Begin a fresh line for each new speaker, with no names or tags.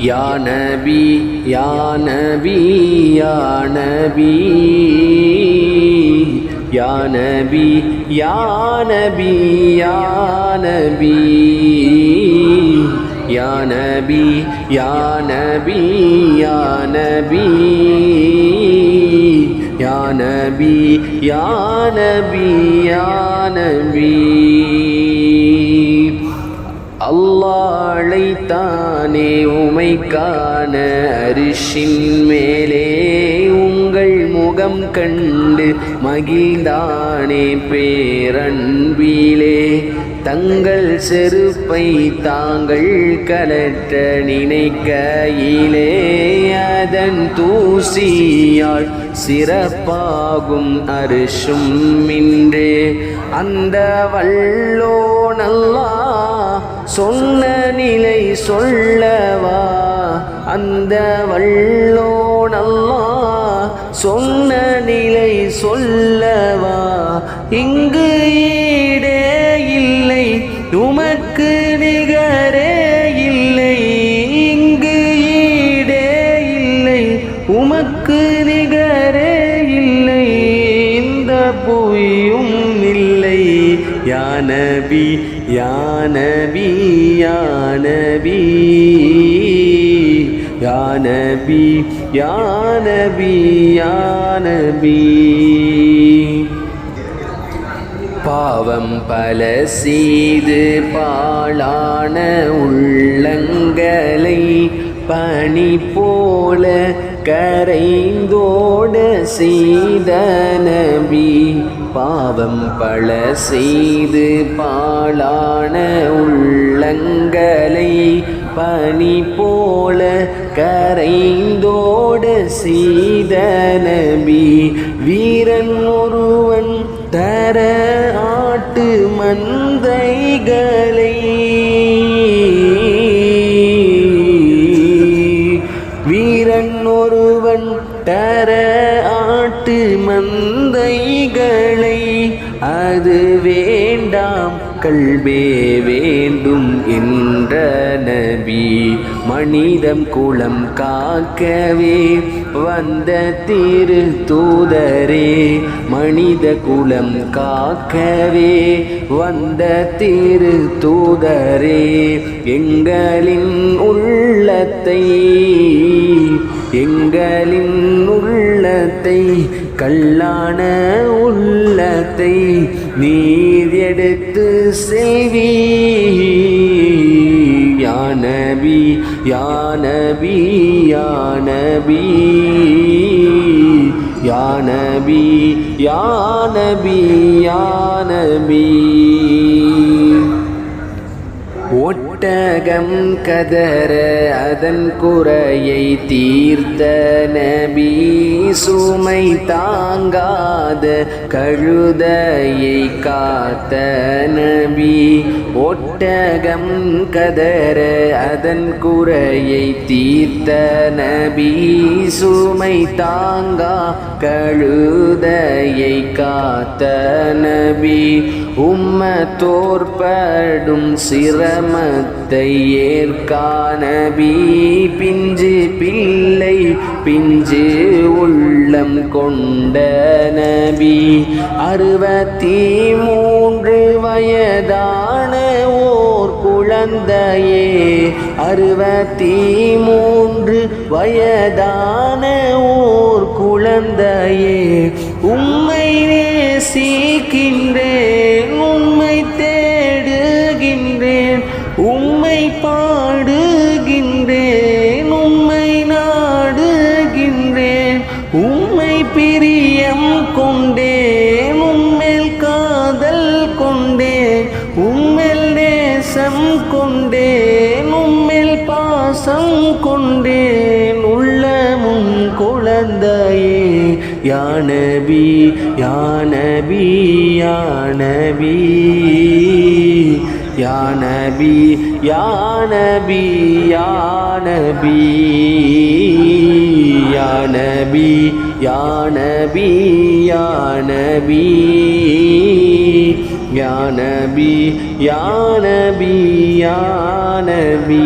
யா நபி யா நபி யா நபி. யா நபி யா நபி யா நபி. யா நபி யா நபி யா நபி. யா அல்லாஹ் அழைத்தானே உமைக்கான அரிசின் மேலே உங்கள் முகம் கண்டு மகிழ்ந்தானே பேரன்பிலே. தங்கள் செருப்பை தாங்கள் கலற்ற நினைக்கையிலே அதன் தூசியால் சிறப்பாகும் அரிசும் இன்று. அந்த வல்லோன சொன்ன நிலை சொல்லவா? அந்த வல்லோ நல்லா சொன்ன நிலை சொல்லவா? இங்கு யானபி யானபி யானபி யானபி யானபி யானபி பாவம் பல செய்து பாழான உள்ளங்களை பனி போல கரைந்தோட செய்த நபி. பாவம் பல செய்து பாழான உள்ளங்களை பனி போல கரைந்தோட செய்த நபி வீரன் ஒருவன் தர ஆட்டு மந்தைகள் மந்தைகளை அது வேண்டாம். கல்வே வேண்டும் என்ற நபி மனிதம் குளம் காக்கவே வந்த திரு தூதரே மனித குலம் காக்கவே வந்த திரு தூதரே எங்களின் உள்ளத்தை எங்களின் உள்ளத்தை கல்லான உள்ளத்தை நீர் எடுத்து செல்வி யானபி யானபி யானபி யானபி யானபி யானபி ஒட்டகம் கதற அதன் குறையை தீர்த்த நபி சுமை தாங்காத கழுதையை காத்த நபி. ஒட்டகம் கதற அதன் குறையை தீர்த்த நபி சுமை தாங்கா கழுதையை காத்த நபி. உம்ம தோற்படும் சிரமத்தை ஏற்கானபி பிஞ்சு பிள்ளை பிஞ்சு உள்ளம் கொண்ட நபி. அறுபத்தி மூன்று வயதான ஓர் குழந்தையே அறுபத்தி மூன்று வயதான ஓர் குழந்தையே உம்மை குழந்தையே யானபி யானபி யானபி யானபி யானபி யானபி யானபி யானபி யானபி யானபி யானபி யானபி